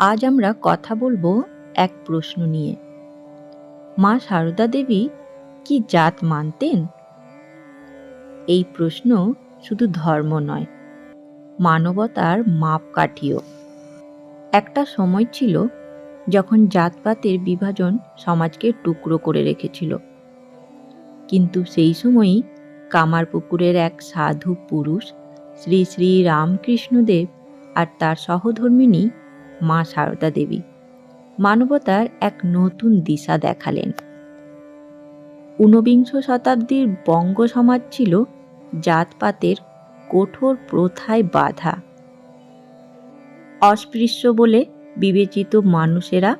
আজ আমরা কথা বলব এক প্রশ্ন নিয়ে। মা সারদা দেবী কি জাত মানতেন? এই প্রশ্ন শুধু ধর্ম নয়, মানবতার মাপকাঠিও। একটা সময় ছিল যখন জাতপাতের বিভাজন সমাজকে টুকরো করে রেখেছিল। কিন্তু সেই সময়ই কামারপুকুরের এক সাধু পুরুষ শ্রী শ্রী রামকৃষ্ণদেব আর তার সহধর্মিনী মা সারদা দেবী। মানবতার এক নতুন দিশা দেখালেন। ঊনবিংশ শতাব্দীর বঙ্গ সমাজ ছিল জাতপাতের কঠোর প্রথায় বাধা। অস্পৃশ্য বলে বিবেচিত মানুষেরা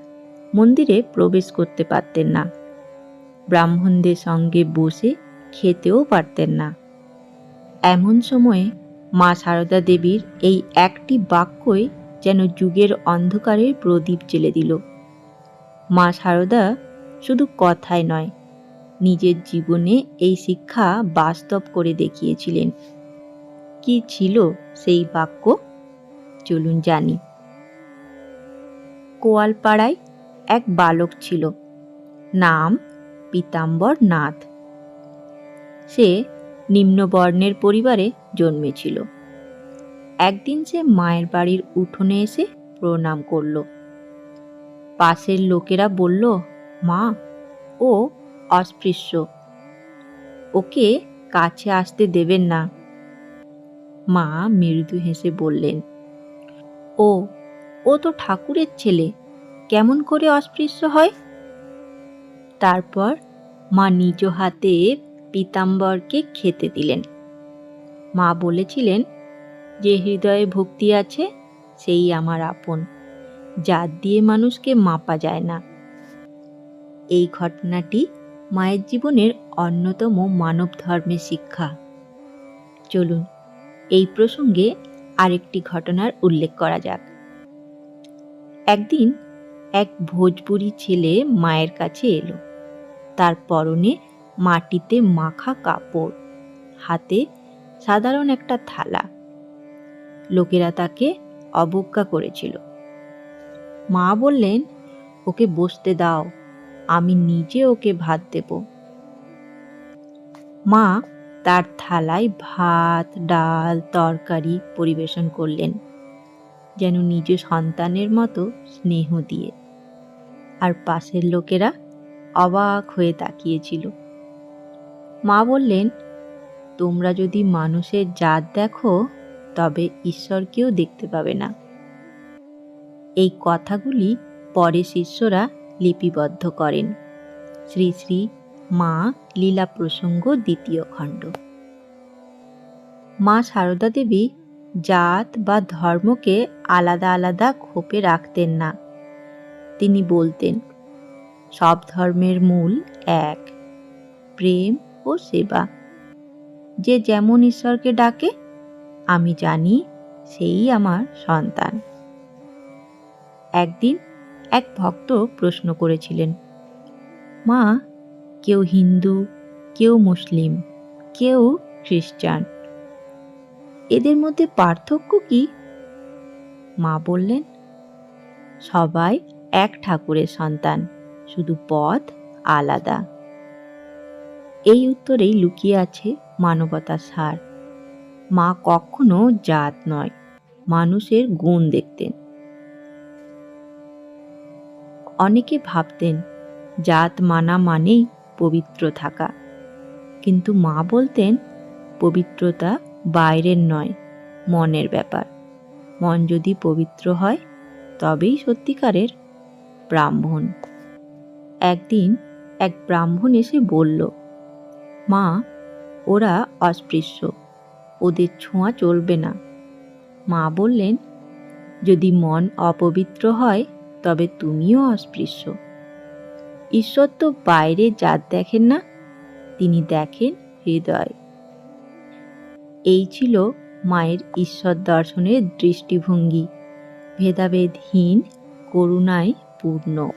মন্দিরে প্রবেশ করতে পারতেন না। ব্রাহ্মণদের সঙ্গে বসে খেতেও পারতেন না। এমন সময়ে মা সারদা দেবীর এই একটি বাক্যই যেন যুগের অন্ধকারে প্রদীপ জেলে দিল। মা সারদা শুধু কথায় নয়, নিজের জীবনে এই শিক্ষা বাস্তব করে দেখিয়েছিলেন। কি ছিল সেই বাক্য? চলুন জানি। কোয়ালপাড়ায় এক বালক ছিল, নাম পীতাম্বর নাথ। সে নিম্নবর্ণের পরিবারে জন্মেছিল। একদিন সে মায়ের বাড়ির উঠোনে এসে প্রণাম করল। পাশের লোকেরা বলল, মা, ও অস্পৃশ্য। ওকে কাছে আসতে দেবেন না। মা মৃদু হেসে বললেন, ও ও তো ঠাকুরের ছেলে, কেমন করে অস্পৃশ্য হয়? তারপর মা নিজ হাতে পীতাম্বরকে খেতে দিলেন। মা বলেছিলেন যে হৃদয়ে ভক্তি আছে, সেই আমার আপন। জাত দিয়ে মানুষকে মাপা যায় না। এই ঘটনাটি মায়ের জীবনের অন্যতম মানব ধর্মের শিক্ষা। চলুন, এই প্রসঙ্গে আরেকটি ঘটনার উল্লেখ করা যাক। একদিন এক ভোজপুরি ছেলে মায়ের কাছে এলো। তার পরনে মাটিতে মাখা কাপড়, হাতে সাধারণ একটা থালা। লোকেরা তাকে অবজ্ঞা করেছিল। মা বললেন, ওকে বসতে দাও, আমি নিজে ওকে ভাত দেব। মা তার থালায় ভাত, ডাল, তরকারি পরিবেশন করলেন, যেন নিজ সন্তানের মতো স্নেহ দিয়ে। আর পাশের লোকেরা অবাক হয়ে তাকিয়েছিল। মা বললেন, তোমরা যদি মানুষের জাত দেখো তবে ঈশ্বরকেও দেখতে পাবে না। এই কথাগুলি পরে শিষ্যরা লিপিবদ্ধ করেন। শ্রী শ্রী মা লীলা প্রসঙ্গ দ্বিতীয় খণ্ড। মা সারদা দেবী জাত বা ধর্মকে আলাদা আলাদা খোপে রাখতেন না। তিনি বলতেন, সব ধর্মের মূল এক, প্রেম ও সেবা। যে যেমন ঈশ্বরকে ডাকে আমি জানি সেই আমার সন্তান। একদিন এক ভক্ত প্রশ্ন করেছিলেন, মা, কেউ হিন্দু, কেউ মুসলিম, কেউ খ্রিস্টান, এদের মধ্যে পার্থক্য কি? মা বললেন, সবাই এক ঠাকুরের সন্তান, শুধু পথ আলাদা। এই উত্তরেই লুকিয়ে আছে মানবতার সার। মা কখনো জাত নয়, মানুষের গুণ দেখতেন। অনেকে ভাবতেন, জাত মানা মানেই পবিত্র থাকা। কিন্তু মা বলতেন, পবিত্রতা বাইরের নয়, মনের ব্যাপার। মন যদি পবিত্র হয়, তবেই সত্যিকারের ব্রাহ্মণ। একদিন এক ব্রাহ্মণ এসে বলল, মা, ওরা অস্পৃশ্য। ওদের ছোঁয়া চলবে না। মা বললেন, যদি মন অপবিত্র হয়, তবে তুমিও অস্পৃশ্য। ঈশ্বর তো বাইরে জাত দেখেন না, তিনি দেখেন হৃদয়। এই ছিল মায়ের ঈশ্বর দর্শনের দৃষ্টিভঙ্গি। ভেদাভেদহীন, করুণায় পূর্ণ।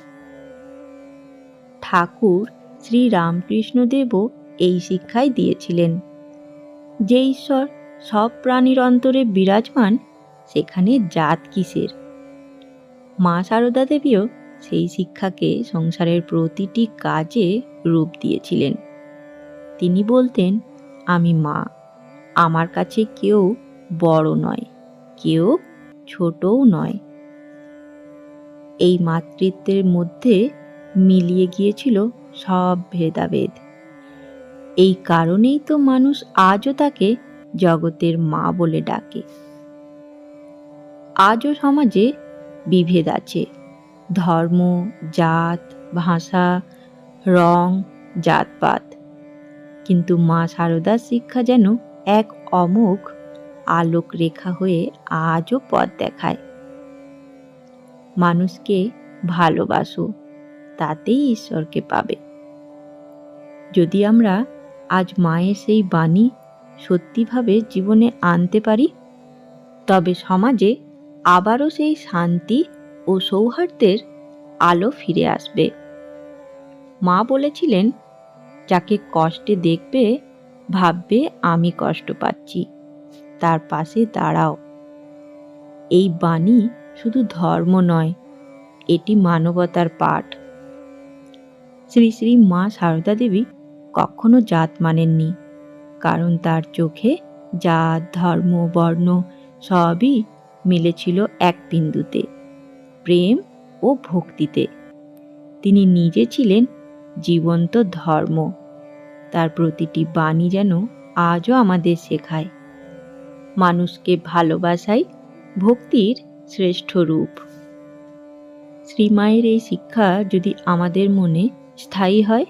ঠাকুর শ্রী রামকৃষ্ণদেবও এই শিক্ষাই দিয়েছিলেন। যে ঈশ্বর সব প্রাণীর অন্তরে বিরাজমান, সেখানে জাত কিসের? মা সারদা দেবীও সেই শিক্ষাকে সংসারের প্রতিটি কাজে রূপ দিয়েছিলেন। তিনি বলতেন, আমি মা, আমার কাছে কেউ বড় নয়, কেউ ছোটও নয়। এই মাতৃত্বের মধ্যে মিলিয়ে গিয়েছিল সব ভেদাভেদ। এই কারণেই তো মানুষ আজও তাকে জগতের মা বলে ডাকে। আজও সমাজে বিভেদ আছে। ধর্ম, জাত, ভাষা, রং, জাতপাত। কিন্তু মা সারদার শিক্ষা যেন এক অমোঘ আলোক রেখা হয়ে আজও পথ দেখায়। মানুষকে ভালোবাসো, তাতেই ঈশ্বরকে পাবে। যদি আমরা আজ মায়ের সেই বাণী সত্যিভাবে জীবনে আনতে পারি? তবে সমাজে আবারও সেই শান্তি ও সৌহার্দ্যের আলো ফিরে আসবে। মা বলেছিলেন, যাকে কষ্টে দেখবে, ভাববে, আমি কষ্ট পাচ্ছি। তার পাশে দাঁড়াও। এই বাণী শুধু ধর্ম নয়, এটি মানবতার পাঠ। শ্রী শ্রী মা সারদা দেবী কখনো জাত মানেননি, কারণ তার চোখে জাত, ধর্ম, বর্ণ সবই মিলেছিল এক বিন্দুতে, প্রেম ও ভক্তিতে। তিনি নিজে ছিলেন জীবন্ত ধর্ম। তার প্রতিটি বাণী যেন আজও আমাদের শেখায়। মানুষকে ভালোবাসাই ভক্তির শ্রেষ্ঠ রূপ। শ্রীমায়ের এই শিক্ষা যদি আমাদের মনে স্থায়ী হয়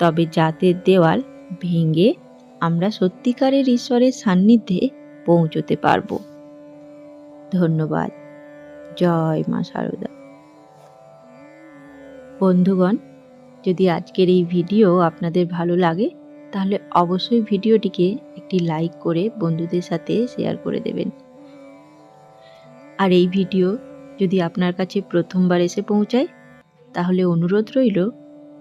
তবে জাতের দেওয়াল ভেঙে আমরা সত্যিকারের ঈশ্বরের সান্নিধ্যে পৌঁছতে পারব। ধন্যবাদ। জয় মা সারদা। বন্ধুগণ, যদি আজকের এই ভিডিও আপনাদের ভালো লাগে, তাহলে অবশ্যই ভিডিওটিকে একটি লাইক করে বন্ধুদের সাথে শেয়ার করে দেবেন। আর এই ভিডিও যদি আপনার কাছে প্রথমবার এসে পৌঁছায়, তাহলে অনুরোধ রইল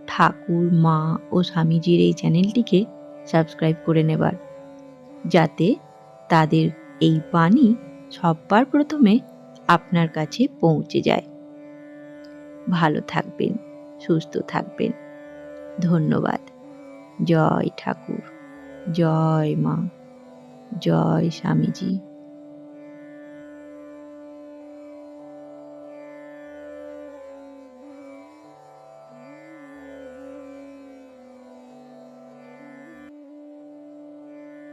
ঠাকুর, মা ও স্বামীজির এই চ্যানেলটিকে সাবস্ক্রাইব করে নেবার। যাতে তাদের এই বাণী সব্বার প্রথমে আপনার কাছে পৌঁছে যায়। ভালো থাকবেন, সুস্থ থাকবেন। ধন্যবাদ। জয় ঠাকুর, জয় মা, জয় স্বামীজি।